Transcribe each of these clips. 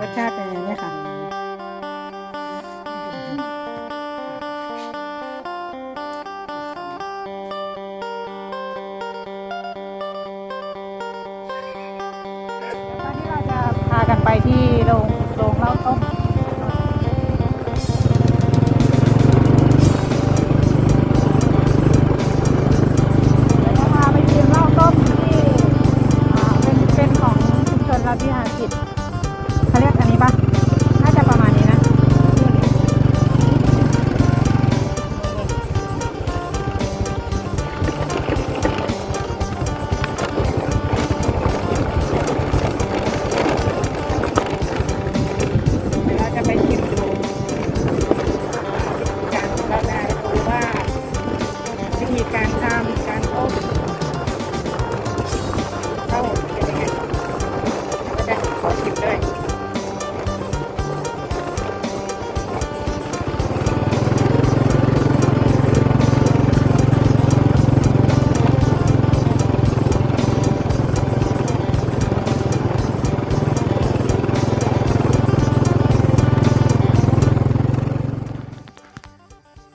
รสชาติเป็นยังไงเนี่ยค่ะตอนนี้เราจะพากันไปที่โรงโรงเล้าต้ม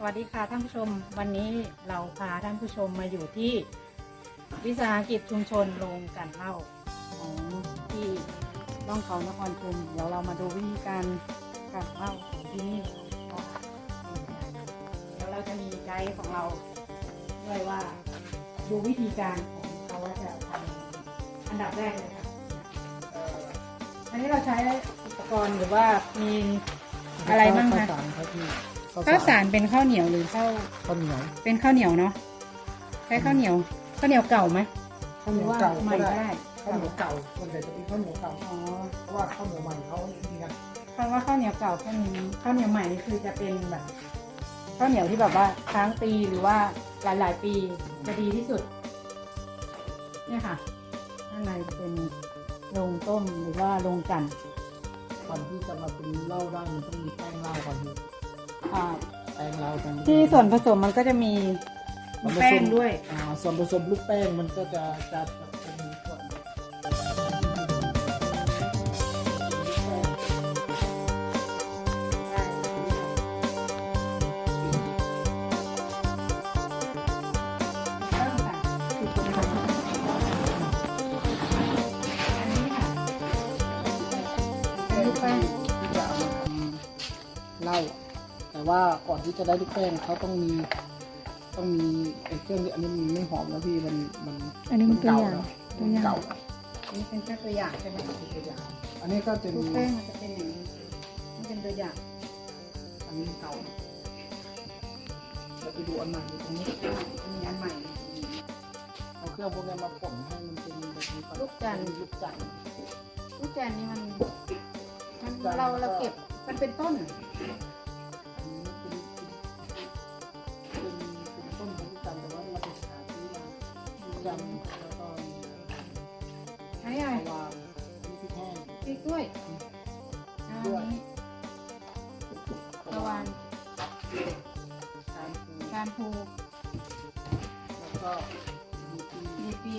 วัสดีค่ะท่านผู้ชม วันนี้เราพาท่านผู้ชมมาอยู่ที่ วิสาหกิจชุมชนโรงกันเหล้าของที่ร่องเขานครชุมเดี๋ยวเรามาดูวิธีการกันเหล้าของที่นี่ก่อนเดี๋ยวเราจะมีไกด์ของเราด้วยว่าดูวิธีการของเขาว่าจะทำอันดับแรกเลยค่ะอันนี้เราใช้อุปกรณ์หรือว่ามีอะไรบ้างคะ ข้าวสารเป็นข้าวเหนียวหรือข้าวข้าวเหนียวเป็นข้าวเหนียวเนาะใช้ข้าวเหนียวข้าวเหนียวเก่าไหมข้าวเหนียวเก่าใหม่ก็ก็ได้ได้ข้าวเหนียวเก่าส่วนใหญ่จะเป็นข้าวเหนียวเก่าอ๋อเพราะว่าข้าวเหนียวใหม่เขามีกันคำว่าข้าวเหนียวเก่าข้าวเหนียวข้าวเหนียวใหม่นี่คือจะเป็นแบบข้าวเหนียวที่แบบว่าค้างปีหรือว่าหลายๆปีจะดีที่สุด เนี่ยค่ะข้างในจะเป็นโรงต้มหรือว่าโรงจันทร์ก่อนที่จะมาเป็นเหล้าได้มันต้องมีแป้งเหล้าก่อน พี่อ่าแป้งเหล้ากันที่ส่วนผสมมันก็จะมีแป้งด้วย อ่าส่วนผสมลูกแป้งมันก็จะจะจะ ว่าก่อนที่จะได้ลูกแป้งเขาต้องมี ต้องมีไอ้เครื่องนี้อันนี้มันไม่หอมแล้วพี่มันมันอันนี้มันตัวเก่าอย่างแล้วตัวอย่างเก่าอันนี้เป็นแค่ตัวอย่างใช่ไหมเป็นตัวอย่าง อันนี้ก็จะลูมีกแป้งมันจะเป็นอย่างนี้นี่เป็นตัวอย่างอันนี้เก่าเราไปดูอันใหม่อยู่ตรงนี้มีอันใหม่เอาเครื่องพวกนี้มาป่นให้มันเป็นแบบนี้ลูกจันทร์ลูกจันทร์ลูกแกนนี่มันมันเราเราเก็บมันเป็นต้น งพริกด้วย อันนี้ตะวันการปรุงการพูแล้วก็มีที่ดีปี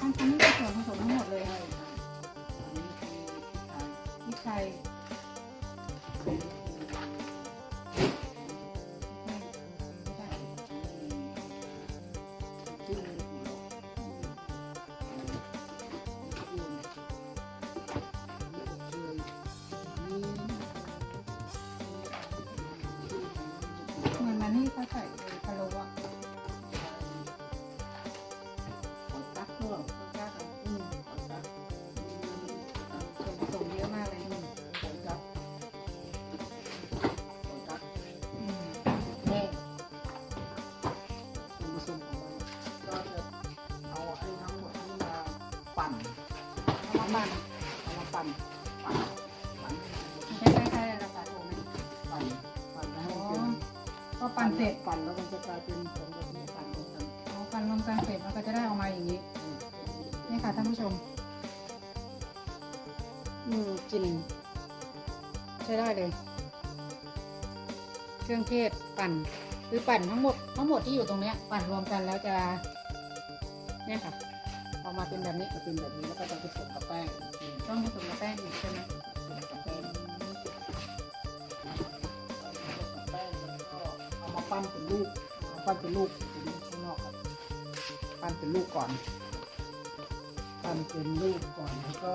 อันนี้เป็นส่วนผสมทั้งหมดเลยอันนี้คือพริกไทยพ ร็จปั่นแล้วมันจะกลายเป็นผงแบบนี้ปั่นรวมกันพอปั่นรวมกันเสร็จมันก็จะได้ออกมาอย่างนี้อืมนี่ค่ะท่านผู้ชมอืมกลิ่นใช้ได้เลย เครื่องเทศปั่นคือปั่นทั้งหมดทั้งหมดที่อยู่ตรงเนี้ยปั่นรวมกันแล้วจะเนี่ยค่ะออกมาเป็นแบบนี้จะเป็นแบบนี้แล้วก็จะผสมกับแป้งอีกทีต้องผสมกับแป้งอีกใช่ไหม ปั้นเป็นลูกเอาปั้นเป็นลูกเป็นข้างนอกครับปั้นเป็นลูกก่อน ปั้นเป็นลูกก่อนแล้วก็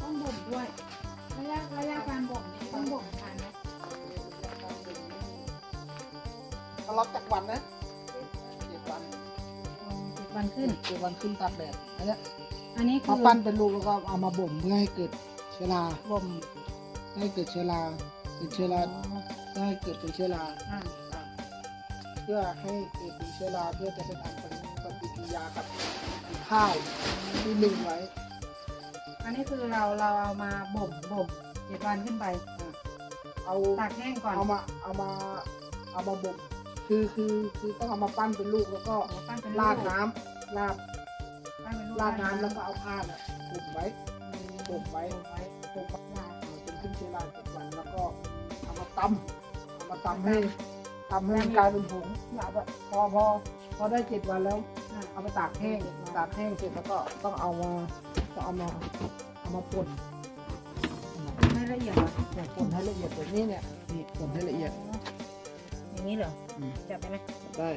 ต้องบ่มด้วยระยะระยะการบ่มนี่ต้องบ่มทานไหมเขาล็อกจากวันนะ ขึ้นเจ็ดวันขึ้นตากแดดอันเนี้ยอันนี้พคืออปั้นเป็นลูกแล้วก็เอามาบ่มเพื่อให้เกิดเชื้อราบ่มให้เกิดเชื้อราเป็นเชื้อราอ๋อเพื่อให้เกิดเป็นเชื้อราอ่าอะเพื่อให้เกิดเป็นเชื้อราเพื่อจะไปทำปฏิกิริยากับข้าวที่นึ่งไว้อันนี้คือเราเราเอามาบ่มบ่มเจ็ดวันขึ้นไปอะเอา ตากแห้งก่อนเอามาเอามาเอามาบ่มคือคือคือต้องเอามาปั้นเป็นลูกแล้วก็โอ้ปั้นเป็นราดลูกน้ำ ราดปั้นเป็นลูกราดน้ำแล้วก็เอาผ้าน่ะคลุมไว้อืมบ่มไว้บ่มไว้บ่มไว้นานจนขึ้นเชื้อราเจ็ดวันแล้วก็เอามาตำเอามาตำให้ตำให้มันกลายเป็นผงเนี่ยเอาไปพอพอพอได้เจ็ดวันแล้วอ่าเอาไปตากแห้งตากแห้งเสร็จแล้วก็ต้องเอามาต้องเอามาเอามาป่นไม่ละเอียดเหรอเนี่ยป่นให้ละเอียดแบบนี้เนี่ยนี่ป่นให้ละเอียดอย่างนี้เหรออืมจับไปไหมได้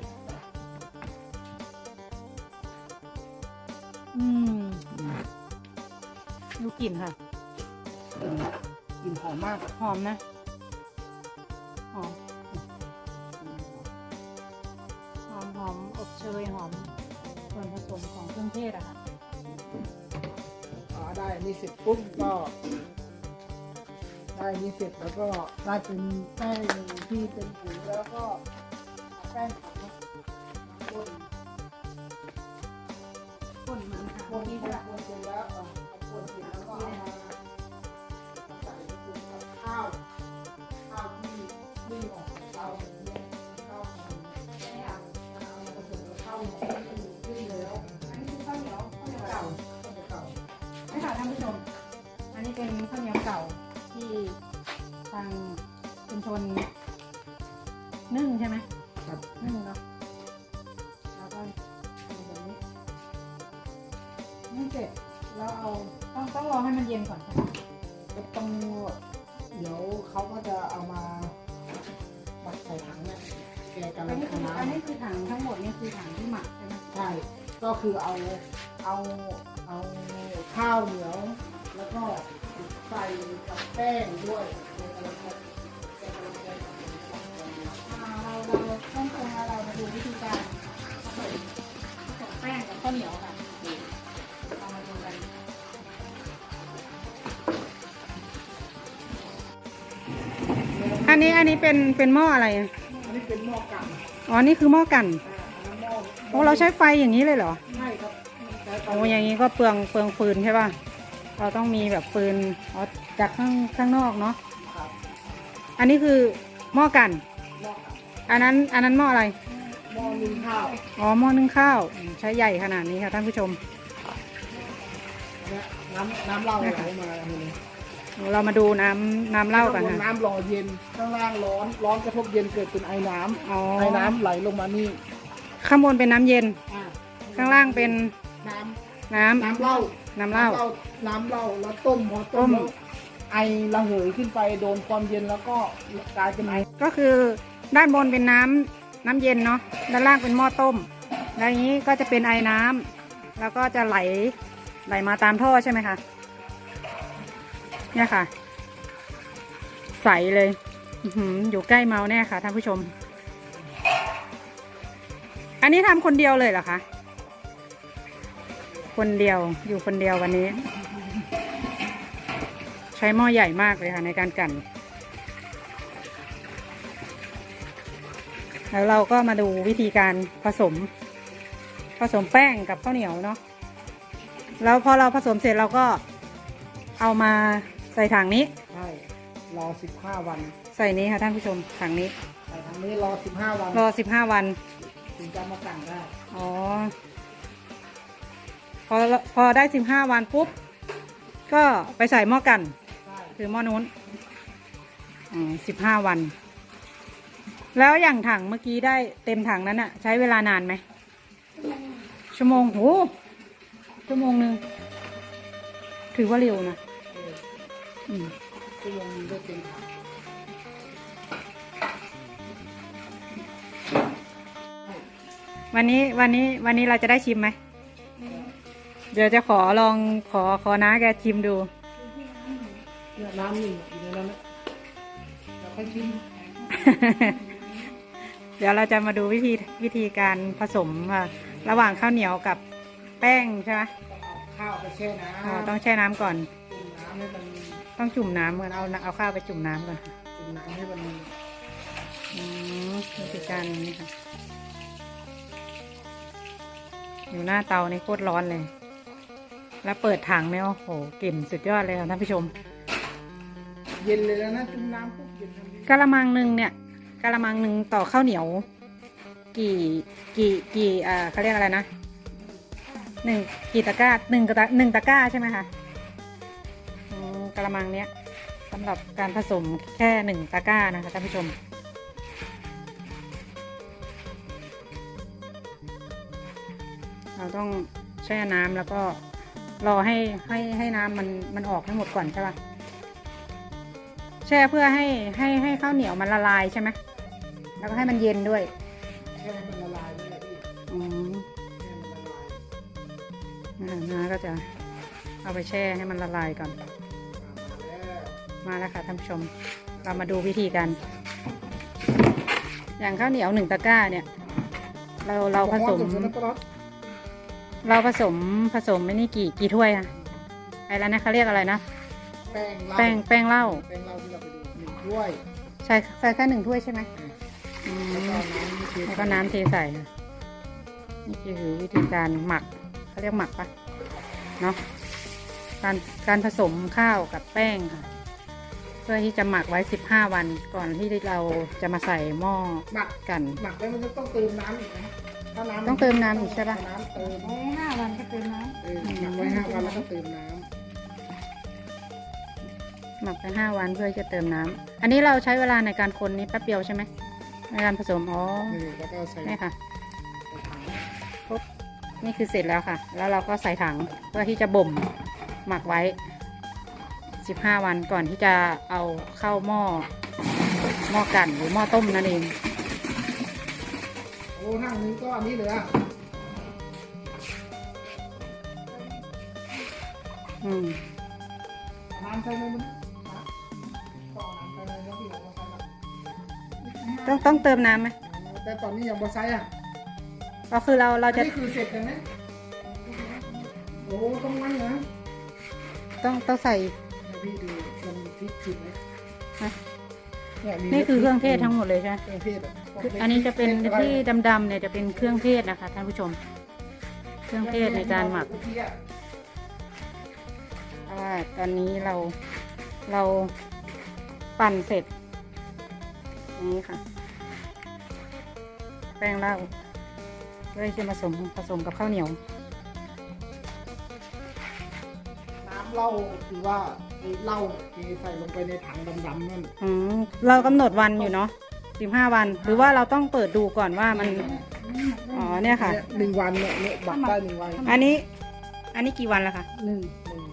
อืมอืมดูกลิ่นค่ะกลิ่นกลิ่นหอมมาก หอมนะหอมหอมหอมอบเชยหอมส่วนผสมของเครื่องเทศอะค่ะอ๋อได้อันนี่เสร็จปุ๊บก็ ได้อันนี่เสร็จแล้วก็ได้เป็นแป้งที่เป็นปุ๋ยแล้วก็เอาแป้งขัดมาป่ เป็นข้าวเหนียวเก่าที่ทางชุมชนนึ่งใช่ไหมครับนึ่งเนาะแล้วก็ทำแบบนี้นึ่งเสร็จแล้วเอาต้องต้องรอให้มันเย็นก่อนใช่ไหมก็ต้องเดี๋ยวเขาก็จะเอามาหมักใส่ถังเนี่ยแกกำอัลันงนี้คือทำน้อันนี้คือถังทั้งหมดนี่คือถังที่หมักใช่ไหมำใช่ก็คือเอาเอาเอาข้าวเหนียว แล้วก็ ใส่กับแป้งด้วยแกกำลังจะแกกำลังจะอ่าเราเราต้องปรุงแล้วเรามาดูวิธีการผสมผสมแป้งกับข้าวเหนียวค่ะเรามาดูกันอันนี้อันนี้เป็นเป็นหม้ออะไรอะอันนี้เป็นหม้อกันอ๋อ นี่คือหม้อกันอ่าอันนั้นหม้อโอ้เราใช้ไฟอย่างนี้เลยเหรอใช่ครับใช้ไฟโอ้อย่างนี้ก็เปลืองเปลืองฟืนใช่ป่ะ เราต้องมีแบบฟืนอ๋อจากข้างข้างนอกเนาะครับอันนี้คือหม้อกัน หม้อกันอันนั้นอันนั้นหม้ออะไร หม้อนึ่งข้าวอ๋อหม้อนึ่งข้าวอืมใช้ใหญ่ขนาดนี้ค่ะท่านผู้ชม เนี่ยน้ำน้ำเหล้าไหลมาอันนี้เรามาดูน้ำน้ำเหล้ากันข้งบค่ะน้ำรอเย็นข้างล่างร้อน ร้อนกระทบเย็นเกิดเป็นไอ้น้ำอ๋อไอ้น้ำไหลลงมานี่ข้างบนเป็นน้ำเย็น อ่าข้างล่างเป็นน้น้ำำน้ำเหล้า น้ำเหล้าน้ำเหล้าแล้วต้มพอต้ต้ม มแล้วไอระเหยขึ้นไปโดนความเย็นแล้วก็กลายเป็นไอก็คือด้านบนเป็นน้ำน้ำเย็นเนาะด้านล่างเป็นหม้อต้ม แล้วอย่างนี้ก็จะเป็นไอ้น้ำแล้วก็จะไหลไหลมาตามท่อใช่ไหมคะเนี่ยค่ะ ใสเลยอื้อหืออยู่ใกล้เมาแน่ค่ะท่านผู้ชม อันนี้ทำคนเดียวเลยเหรอคะ คนเดียวอยู่คนเดียววันนี้ ใช้หม้อใหญ่มากเลยค่ะในการกั่นแล้วเราก็มาดูวิธีการผสม ผสมแป้งกับข้าวเหนียวเนาะแล้วพอเราผสมเสร็จเราก็เอามาใส่ถังนี้ ใช่ รอสิบห้าวัน ใส่นี้ค่ะท่านผู้ชมถังนี้ ใส่ทางนี้รอสิบห้าวัน รอสิบห้าวัน ถึงจะมากั่งได้ อ๋อพ อพอได้สิบห้าวันปุ๊บ ก็ไปใส่หม้อกัน คือหม้อนู้นอ๋อสิบห้าวัน แล้วอย่างถังเมื่อกี้ได้เต็มถังนั้นอะใช้เวลานานไหม ชั่วโมงโอ้ชั่วโมงหนึ่งถือว่าเร็วนะชั่วโมงนึงได้เต็มถังวันนี้วันนี้วันนี้เราจะได้ชิมไหม เดี๋ยวจะขอลองขอขอน้าแกชิมดู เนี่ยน้ำนี่อยู่ในนั้นนะเราค่อยชิมเดี๋ยวเราจะมาดูวิธีวิธีการผสมค่ะระหว่างข้าวเหนียวกับแป้งใช่ไหมต้องเอาข้าวไปแช่น้อ่าำต้องแช่น้ำก่อน จุ่มน้ำให้มันต้องจุ่มน้ำก่อนเอาเอาข้าวไปจุ่มน้ำก่อนค่ะจุ่มน้ำให้มันอืมวิธีการนี้ค่ะ อยู่หน้าเตานี่โคตรร้อนเลย แล้วเปิดถังเนี่ยโอ้โหกลิ่นสุดยอดเลยค่ะท่านผู้ชม เย็นเลยแล้วนะจุ่มน้ำปุ๊บเย็นทันทีกะละมังหนึ่งเนี่ยกะละมังหนึ่งต่อข้าวเหนียว กี่กี่กี่อ่าเขาเรียกอะไรนะหนึ่งกี่ตะกร้าหนึ่งกระตะหนึ่งตะกร้าใช่ไหมคะอืมกะละมังเนี้ยสำหรับการผสมแค่หนึ่งตะกร้านะคะท่านผู้ชม เราต้องแช่น้ำแล้วก็ รอให้ให้ให้น้ำมันมันออกให้หมดก่อนใช่ปะแช่เพื่อให้ให้ให้ข้าวเหนียวมันละลายใช่ไหมแล้วก็ให้มันเย็นด้วยแช่ให้มันละลายนี่แหละพี่อืมแช่ให้มันละลายอ่าน้าก็จะเอาไปแช่ให้มันละลายก่อนมาแล้วมาแล้วค่ะท่านผู้ชม เรามาดูวิธีกัน อย่างข้าวเหนียวหนึ่งตะกร้าเนี่ย เราเราผสม เราผสมผสมไม่นี่กี่กี่ถ้วยอะไอ้แล้วนะเขาเรียกอะไรนะ แป้งเหล้าแป้งแป้งเหล้าแป้งเหล้าที่เราไปดูหนึ่งถ้วยใส่ใส่แค่หนึ่งถ้วยใช่ไหมอืแล้วก็ม น้ำเทแล้วก็น้ำเทใส่ค่ะนี่คือวิธีการหมักเขาเรียกหมักปะเนาะการการผสมข้าวกับแป้งค่ะ เพื่อที่จะหมักไว้สิบห้าวันก่อนที่เราจะมาใส่หม้อหมักกัน หมักแล้วมันจะต้องเติมน้ำอีกนะ ถ้าน้ำต้องเติมน้ำอีกใช่ปะ น้ำเติมไว้ห้าวันก็เติมน้เออหมักไว้ห้าวันแล้วก็เติมน้หมักไปห้าวันเพื่อจะเติมน้ำอันนี้เราใช้เวลาในการคนนี้แป๊บเดียวใช่ไหมในการผสมอ๋อำเออแล้วก็ใส่นี่ค่ะใส่ถังปุ๊บนี่คือเสร็จแล้วค่ะ แล้วเราก็ใส่ถังเพื่อที่จะบ่มหมักไว้ 15 วันก่อนที่จะเอาเข้าหม้อหม้อกันหรือหม้อต้มนั่นเอง โอ้ทั้งนี้ก็อันนี้เลยอะอืมน้ำใส่ไหมมันนะก็เอาน้ำใส่เลยแล้วพี่เราก็ใส่ละต้องต้องเติมน้ำไหมแต่ตอนนี้ยังบ่ใส่อะก็คือเราเราอันจะนี้คือเสร็จแล้วไหมโอ้ต้องงั้นนะต้องต้องใส่ให้พี่ดูมันพริกผิดไหมฮะเนี่ยมีนี่คือเครื่องเทศทั้งหมดเลยใช่ไหมเครื่องเทศอะคื ออันนี้จะเป็นที่ดำๆเนี่ยจะเป็นเครื่องเทศนะคะท่านผู้ชม เครื่องเทศในการหมักเพราะว่าตอนนี้เราเราปั่นเสร็จอย่างนี้ค่ะ แป้งเหล้าเพื่อที่จะผสมผสมกับข้าวเหนียว น้ำเหล้าคือว่าไอ้เหล้าเทใส่ลงไปในถังดำๆนั่นอืมเรากำหนดวันอยู่เนาะ สิบห้าวัน หรือว่าเราต้องเปิดดูก่อนว่ามัน อ๋อเนี่ยค่ะหนึ่งวันเนี่ยเนี่ยบักได้หนึ่งวันอันนี้ อันนี้กี่วันแล้วคะำหนึ่ง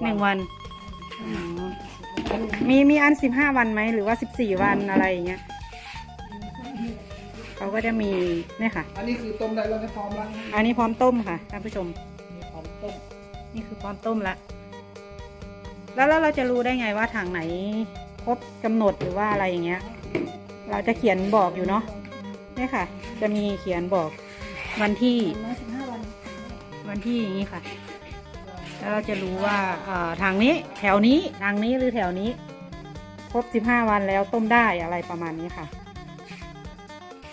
หนึ่งวันอ๋อมีมีอันสิบห้าวันไหมหรือว่าสิบสี่วันอะไรอย่างเงี้ยเขาก็จะมีเนี่ยค่ะ อันนี้คือต้มได้แล้วนะพร้อมแล้วอันนี้พร้อมต้มค่ะท่านผู้ชมนี่พร้อมต้มนี่คือพร้อมต้มละแล้วแล้วเราจะรู้ได้ไงว่าถังไหนครบกำหนดหรือว่าอะไรอย่างเงี้ย เราจะเขียนบอกอยู่เนาะเนี่ยค่ะ จะมีเขียนบอกวันที่วันที่อย่างนี้ค่ะแล้วเราจะรู้ว่าทางนี้แถวนี้ทางนี้หรือแถวนี้ ครบสิบห้าวันแล้วต้มได้อะไรประมาณนี้ค่ะ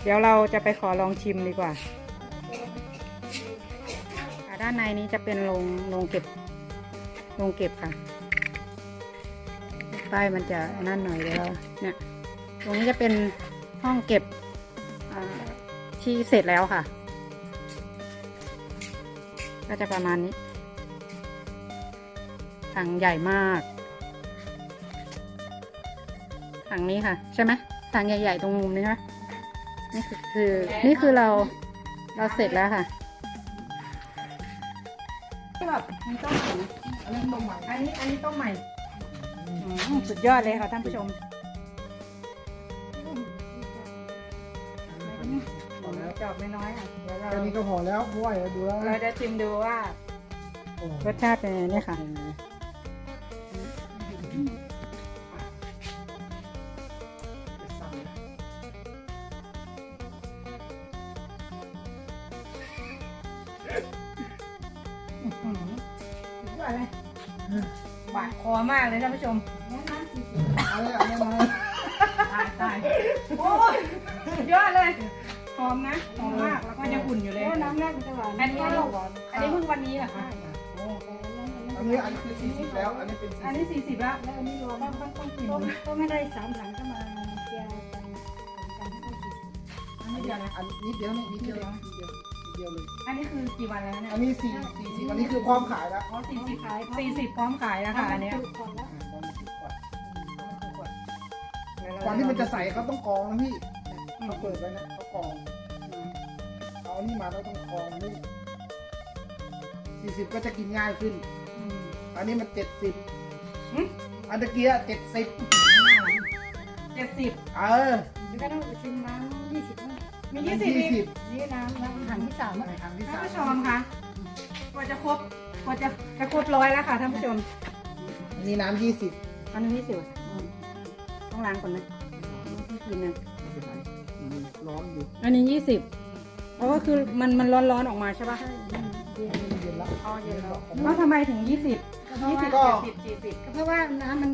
เดี๋ยวเราจะไปขอลองชิมดีกว่าด้านในนี้จะเป็นโรงโรงเก็บโรงเก็บค่ะ ใต้มันจะนั่นหน่อยเดี๋ยวเราเนี่ย ตรงนี้จะเป็นห้องเก็บอ่าที่เสร็จแล้วค่ะ ก็จะประมาณนี้ถังใหญ่มากถังนี้ค่ะ ใช่ไหมถังใหญ่ ๆ ตรงมุมนี้ใช่ไหมนี่คือคือนี่คือเราเราเสร็จแล้วค่ะแบบมีต้มใหม่นะอันนี้ต้มใหม่อันนี้อันนี้ต้มใหม่อืมสุดยอดเลยค่ะท่านผู้ชม พอแล้วจอบไม่น้อยอะ เดี๋ยวเราแค่นี้ก็พอแล้วเพราะว่าดูแล้วเราจะชิมดูว่า โอ้รสชาติเป็นยังไงเนี่ยค่ะ อื้อหือสุดยอดเลยหวานคอมากเลยท่านผู้ชม หอมนะหอมมากแล้วก็ยังอุ่นอยู่เลยน้ำแรกมันจะหวานอันนี้อันนี้เพิ่งวันนี้เหรอคะอันนี้อันนี้คือสี่สิบแล้ว อันนี้เป็นอันนี้สี่สิบแล้วแล้วอันนี้รวมต้องต้องต้องกินก็ก็ไม่ได้สามถังก็มาเกียร์กันกันให้ได้สี่สิบอันนี้เดียวนะอันนิดเดียวนี่นิดเดียวนิดเดียวนิดเดียวเลย อันนี้คือกี่วันแล้วเนี่ย อันนี้สี่สี่สิบอันนี้คือความขายแล้วอ๋อสี่สิบสี่สิบพร้อมขายแล้วค่ะอันเนี้ยก่อนแล้วตอนนี้ก่อนก่อนที่มันจะใส่เขาต้องกรองนะพี่เขาเปิดไว้นะเขา กรองเอาอันนี้มาแล้วต้องกรองนี่สี่สิบก็จะกินง่ายขึ้นอืมอันนี้มันเจ็ดสิบหึอันตะเกียเจ็ดสิบเจ็ดสิบเออ แล้วก็ต้องไปซื้อน้ำยี่สิบมียี่สิบยี่อีกสิบนี่น้ำน้ำถังที่สามในครั้งที่ท่านสามผู้ชมคะกว่าจะครบกว่าจะจะครบร้อยแล้วค่ะท่านผู้ชมอันนี้น้ำยี่สิบอันนี้ยี่สิบต้องล้างก่อนไหมไม่กินนะ ร้อนอยู่อันนี้ยี่สิบเพราะว่าคือมันมันร้อนร้อนๆออกมาใช่ปะเย็นแล้วอ๋อเย็นแล้วแล้วทำไมถึงยี่สิบก็เพราะยี่สิบว่าเจ็ดสิบสี่สิบก็เพราะว่าน้ำมัน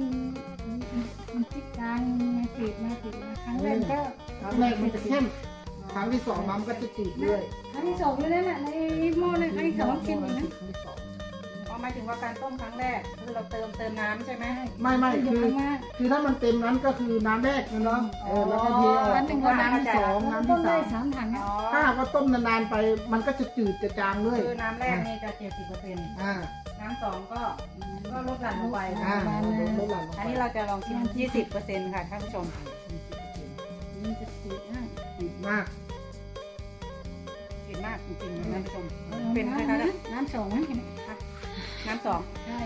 มันพลิกกลางมาติดมาติดมาครั้งแรกก็ครั้งแรกมันจะเข้มครั้งที่สองน้ำก็จะจืดเรื่อยครั้งที่สองนี่แหละในหม้อนึงครั้งที่สองกินอีกนะครั้งที่สองอ๋อ หมายถึงว่าการต้มครั้งแรกคือเราเติมเติมน้ำใช่ไหมไม่ไม่อยู่คือข้างหน้าคือถ้ามันเต็มนั้นก็คือน้ำแรกนะเนาะเออแล้วก็เทออกอันหนึ่งก็น้ำที่สองน้ำต้ที่มได้สามสามถังอ๋อถ้าหากว่าต้มนานๆไปมันก็จะจืดจะจางเลยคือน้ำแรกนี่จะเจ็ดสิบเปอร์เซ็นต์อ่าน้ำสองก็ก็ลดหลั่นลงไปอ่าลดหลั่นลงไปอันนี้เราจะลองชิมยี่สิบเปอร์เซ็นต์ค่ะท่านผู้ชมมันจะติดนะจืดมากกินมากจริงๆท่านผู้ชม เป็นไหมคะน้ำสองนะน้ำสองใช่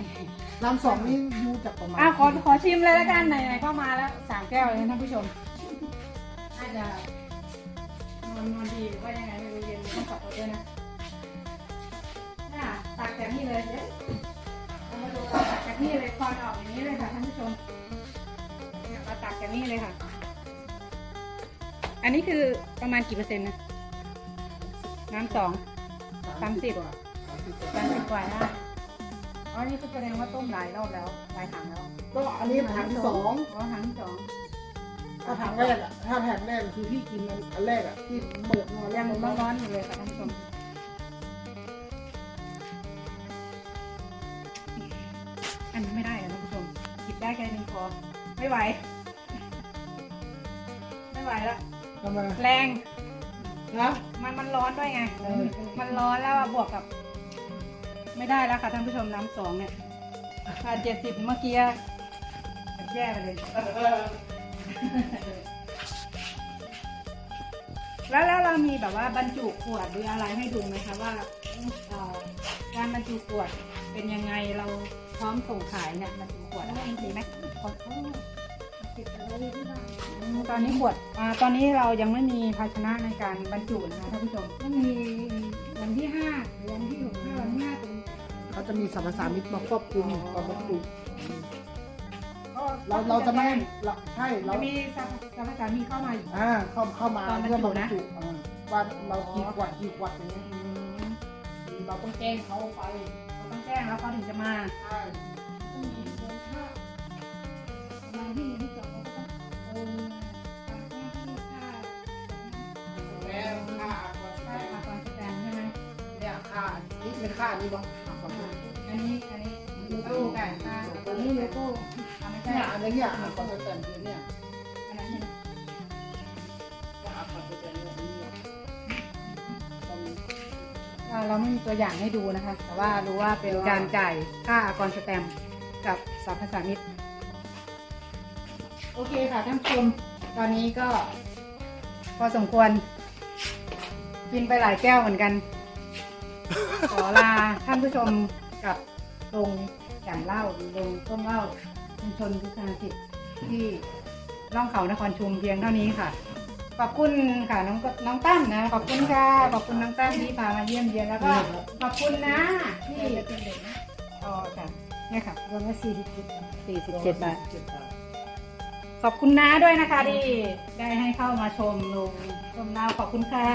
น้ำสองนี่อยู่จากประมาณอะขอขอชิมเลยแล้วกันไหนๆก็มาแล้วสามแก้วเลยท่านผู้ชมน่าจะนวลนวลดีหรือว่ายังไงไม่รู้เย็นต้องขอบคุณด้วยนะน่ะตักจากนี่เลยเดี๋ยวเรามาดูเราตักจากนี่เลยคอนออกอย่างนี้เลยค่ะท่านผู้ชมเนี่ยเราตักจากนี่เลยค่ะ อันนี้คือประมาณกี่เปอร์เซ็นต์นะน้ำสองสามสิบกว่าสามสิบกว่าสามสิบกว่าได้ อ๋อนี่คือแสดงว่าต้มหลายรอบแล้วหลายถังแล้วก็อันนี้ถังที่สองอ๋อถังที่สองถ้าถังแรกอะถ้าแผ่นแรกคือพี่กินอันแรกอะที่เปิดมายังร้อนร้อนๆอยู่เลยค่ะท่านผู้ชมอันนี้ไม่ได้อะท่านผู้ชมหยิบได้แค่นึงพอไม่ไหว ไม่ไหวละทำไมแรงนะมันมันร้อนด้วยไงเออมันร้อนแล้วอะบวกกับ ไม่ได้แล้วค่ะท่านผู้ชมน้ำสองเนี่ยค่ะเจ็ดสิบเมื่อกี้แย่ไปเลย แล้วแล้วเรามีแบบว่าบรรจุขวดหรืออะไรให้ดูไหมคะว่าเอ่อการบรรจุขวดเป็นยังไงเราพร้อมส่งขายเนี่ยบรรจุขวดอะไรดีไหมขอโทษติดอะไรที่บ้านอืมตอนนี้ขวดอ่าตอนนี้เรายังไม่มีภาชนะในการบรรจุนะคะท่านผู้ชม ก็มีวันที่ห้าวันที่หกห้าวันที่ห้าเป็น เขาจะมีสรรพสามิตมาควบคุมอ๋อตอนบรรจุก็เราเราจะไม่ให้เราใช่เราจะมีสารสารสามีเข้ามาอีก อ่าเข้าเข้ามาตอนบรรจุเพื่อมาบรรนะจุอ่าว่าเรากี่ขวดกี่ขวดอย่างเงี้ยอืมคือเราต้องแจ้งเขาไปเราต้องแจ้งแล้วเขาถึงจะมาใช่ต้องมีเดินข้าวมาที่ที่สองเราก็ต้องโอนตามที่ที่ค่าแล้วค่าก่อนใช่ค่ะตอนสแตนใช่ไหมเนี่ยค่านี่เป็นค่านี่บ้างันนี้อันนี้ตู้ไก่ค่ะตอนนี้โลโก้ทำไม่ใช่เนี่ยอันนี้เนี่ยอะก่อนจะแต่งคือเนี่ยอันนั้นใช่ไหมว่าอะก่อนจะเนี่ยอันนี้เนี่ยต้องมีอ่าเราไม่มีตัวอย่างให้ดูนะคะ แต่ว่ารู้ว่าเป็นการจ่ายค่าอากรสแตมป์กับสรรพสามิตโอเคค่ะท่านผู้ชมตอนนี้ก็ พอสมควร กินไปหลายแก้วเหมือนกัน ขอลาท่านผู้ชม กับโรงแก่นเหล้าหรือโรงต้มเหล้าชุมชนวิสาหกิจที่ร่องเขานครชุมเพียงเท่านี้ค่ะ ขอบคุณค่ะน้องก็น้องตั้มนะขอบคุณค่ะขอบคุณน้องตั้มที่พามาเยี่ยมเยียนแล้วก็ขอบคุณนะที่จะเป็นเด็กนะอ๋อค่ะเนี่ยค่ะรวมละสี่สิบเจ็ดสี่สิบเจ็ดบาทเจ็ดบาทขอบคุณน้าด้วยนะคะที่ได้ให้เข้ามาชมลุงชมเราขอบคุณค่ะ